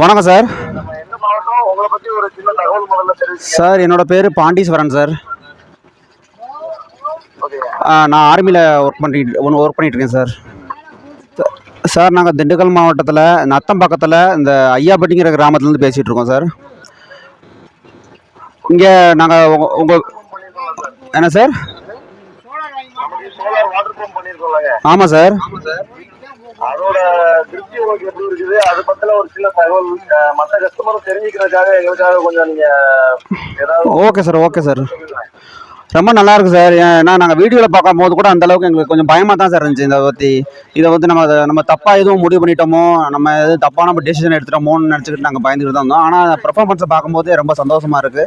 வணக்கம் sir. Sir என்னோட பேர் பாண்டீஸ்வரன் சார். நான் ஆர்மியில் ஒர்க் பண்ணிட்டு ஒன்று ஒர்க் பண்ணிட்டு இருக்கேன் சார். சார் நாங்கள் திண்டுக்கல் மாவட்டத்தில் நத்தம் பக்கத்தில் இந்த ஐயாப்பட்டிங்கிற கிராமத்துலேருந்து பேசிகிட்டு இருக்கோம் சார். இங்கே நாங்கள் உங்கள் உங்கள் என்ன சார்? ஆமாம் சார். அதோட திருப்தி உங்களுக்கு எப்படி இருக்குது? அது பத்தின ஒரு சில தகவல் மத்த கஸ்டமரும் தெரிஞ்சுக்கிறதுக்காக எங்களுக்காக கொஞ்சம் நீங்க ஏதாவது ஓகே சார் ஓகே சார். ரொம்ப நல்லா இருக்கு சார். ஏன்னா நாங்கள் வீடியோவில் பார்க்கும் போது கூட அந்த அளவுக்கு எங்களுக்கு கொஞ்சம் பயமாக தான் சார் இருந்துச்சு. இதை பற்றி இதை வந்து நம்ம அதை- நம்ம தப்பாக எதுவும் முடிவு பண்ணிட்டோமோ நம்ம எதுவும் தப்பான நம்ம டெசிஷன் எடுத்துட்டோமோன்னு நினச்சிக்கிட்டு நாங்கள் பயந்துக்கிட்டு தான் இருந்தோம். ஆனால் பெர்ஃபார்மன்ஸை பார்க்கும்போது ரொம்ப சந்தோஷமாக இருக்குது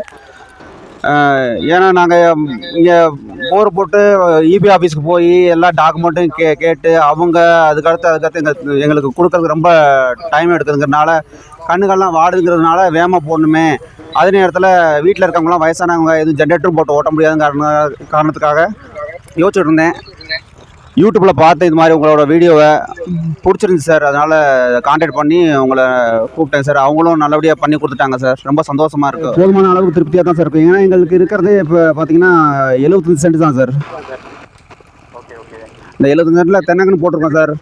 ஏன்னா நாங்கள் இங்கே போர் போட்டு இபி ஆஃபீஸ்க்கு போய் எல்லா டாக்குமெண்ட்டும் கே கேட்டு அவங்க அதுக்கடுத்து அதுக்கடுத்து எங்களுக்கு எங்களுக்கு கொடுக்கறதுக்கு ரொம்ப டைம் எடுக்குதுங்கிறதுனால கண்ணுகள்லாம் வாடுங்கிறதுனால வேகமாக போடணுமே அதே நேரத்தில் வீட்டில் இருக்கவங்களாம் வயசானவங்க எதுவும் ஜென்ரேட்டரும் போட்டு ஓட்ட முடியாதுங்க காரணத்துக்காக யோசிச்சுட்டு இருந்தேன். யூடியூப்பில் பார்த்து இது மாதிரி உங்களோட வீடியோவை பிடிச்சிருந்துச்சு சார். அதனால் காண்டாக்ட் பண்ணி உங்களை கூப்பிட்டேன் சார். அவங்களும் நல்லபடியாக பண்ணி கொடுத்துட்டாங்க சார். ரொம்ப சந்தோஷமாக இருக்குது போதுமான அளவுக்கு திருப்தியாக தான் சார் இருக்கும் ஏன்னா எங்களுக்கு இருக்கிறதே இப்போ பார்த்தீங்கன்னா எழுபத்தஞ்சு சென்ட் தான் சார். ஓகே ஓகே இந்த எழுபத்தஞ்சு சென்ட்டில் தென்னங்கன்னு போட்டிருக்கோம் சார்.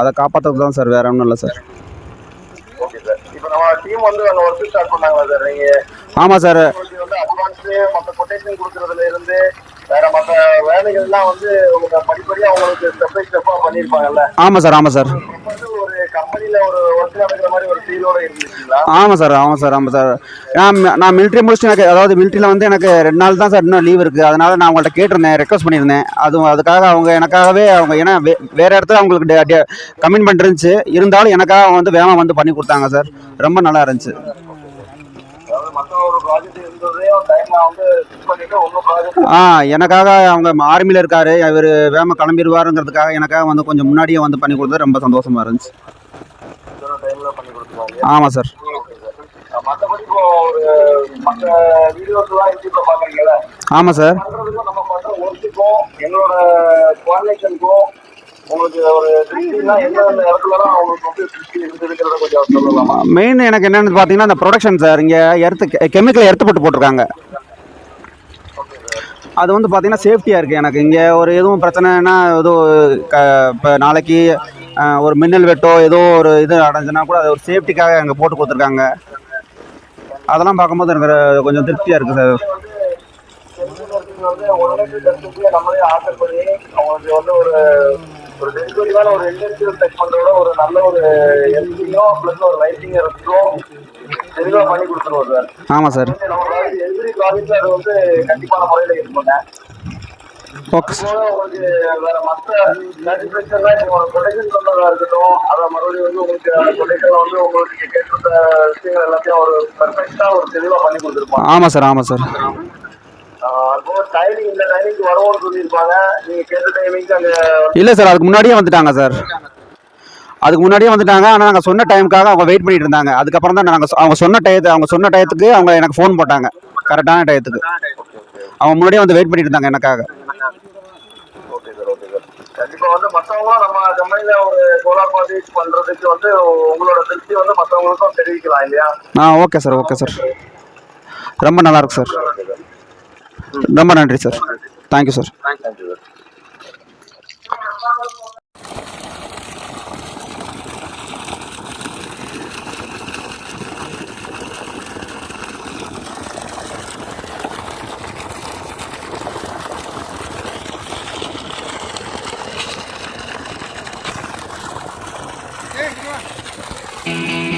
அதை காப்பாற்றுறது தான் சார். வேறு ஒன்றும் இல்லை சார். ஓகே சார் இப்போ நம்ம டீம் வந்து அந்த ஒர்க் ஸ்டார்ட் பண்ணாங்களா சார் நீங்க ஆமாம் சார். உங்களுக்கு வந்து அட்வான்ஸ் மற்ற கொட்டேஷன் கொடுக்கறதுல இருந்து வேற மற்ற வேலைகள்லாம் வந்து உங்களுக்கு படிப்படியா உங்களுக்கு ஸ்டெப் பை ஸ்டெப்பா பண்ணிருப்பாங்கல்ல ஆமாம் சார் ஆமாம் சார். ஆமாம் சார் ஆமாம் சார் ஆமாம் சார். நான் நான் மிலிட்ரி முடிச்சுட்டு எனக்கு அதாவது மிலிட்ரியில் வந்து எனக்கு ரெண்டு நாள் தான் சார் இன்னும் லீவ் இருக்குது அதனால் நான் அவங்கள்ட்ட கேட்டிருந்தேன் ரெக்வஸ்ட் பண்ணியிருந்தேன். அதுவும் அதுக்காக அவங்க எனக்காகவே அவங்க ஏன்னா வே வேறு இடத்துல அவங்களுக்கு கமிட்மெண்ட் இருந்துச்சு. இருந்தாலும் எனக்காக அவங்க வந்து வேகமாக வந்து பண்ணி கொடுத்தாங்க சார். ரொம்ப நல்லா இருந்துச்சு அதாவது மற்ற ஒரு ப்ராஜெக்ட் இருந்ததையும் டைம் வந்து ஃபிக்ஸ் பண்ணிட்டு உங்க ப்ராஜெக்ட் ஆ எனக்காக அவங்க ஆர்மியில் இருக்காரு. இவர் வேகமாக கிளம்பிடுவாருங்கிறதுக்காக எனக்காக வந்து கொஞ்சம் முன்னாடியே வந்து பண்ணி கொடுத்தது ரொம்ப சந்தோஷமாக இருந்துச்சு. ஆமாம் சார் ஆமாம் சார் எங்களோட மெயின் எனக்கு என்னென்னு பார்த்தீங்கன்னா இந்த ப்ரொடக்ஷன் சார் இங்கே எர்த்து கெமிக்கல் எர்த்து போட்டு போட்டிருக்காங்க. அது வந்து பார்த்தீங்கன்னா சேஃப்டியாக இருக்குது எனக்கு. இங்கே ஒரு எதுவும் பிரச்சனைனா எதுவும் க இப்போ நாளைக்கு ஒரு மின்னல் வெட்டோ ஏதோ ஒரு இது அடைஞ்சுன்னா கூட அது ஒரு சேஃப்டிக்காக அங்கே போட்டு கொடுத்துருக்காங்க. அதெல்லாம் பார்க்கும்போது எனக்கு கொஞ்சம் திருப்தியாக இருக்குது சார் வந்து ஒரு ஒரு டெலிவரியான ஒரு இண்டஸ்ட்ரியல் செக்மெண்டோட ஒரு நல்ல ஒரு எல்சியும் ப்ளஸ் ஒரு லைட்டிங் இருக்கும் தெளிவாக பண்ணி கொடுத்துருவோம் சார். ஆமாம் சார். நம்ம ப்ராஜெக்ட் எவ்ரி ப்ராஜெக்ட் அது வந்து கண்டிப்பான முறையில் இருக்குங்க ஓகே சார். உங்களுக்கு வேற மற்ற சாட்டிஸ்ஃபேக்ஷன்லாம் இப்போ ஒரு கொட்டேஷன் சொன்னதா இருக்கட்டும் அதை மறுபடியும் வந்து உங்களுக்கு கொட்டேஷன்ல வந்து உங்களுக்கு கேட்டிருந்த விஷயங்கள் எல்லாத்தையும் ஒரு பெர்ஃபெக்டா ஒரு தெளிவா பண்ணி கொடுத்துருப்பாங்க ஆமாம் சார் ஆமாம் சார். டைமிங் இந்த டைமிங்க்கு வருவோம்னு சொல்லியிருப்பாங்க. நீங்க கேட்ட டைமிங்க்கு அங்க இல்லை சார் அதுக்கு முன்னாடியே வந்துட்டாங்க சார். அதுக்கு முன்னாடியே வந்துட்டாங்க ஆனால் நாங்கள் சொன்ன டைமுக்காக அவங்க வெயிட் பண்ணிட்டு இருந்தாங்க. அதுக்கப்புறம் தான் நாங்கள் அவங்க சொன்ன டயத்து அவங்க சொன்ன டயத்துக்கு அவங்க எனக்கு ஃபோன் போட்டாங்க. கரெக்டான டயத்துக்கு அவங்க முன்னாடியே வந்து வெயிட் பண்ணிட்டு இருந்தாங்க எனக்காக. ஓகே சார் ஓகே சார் கண்டிப்பா வந்து மத்தவங்களும் நம்ம கம்பெனில ஒரு சோலார் ப்ராஜெக்ட் பண்றதுக்கு வந்து உங்களோட திருப்தி வந்து மத்தவங்களுக்கும் தெரிவிக்கலாம் இல்லையா? ஆ ஓகே சார் ஓகே சார் ரொம்ப நல்லா இருக்கு சார் ரொம்ப நன்றி sir thank you sir thank you sir Hey, come on.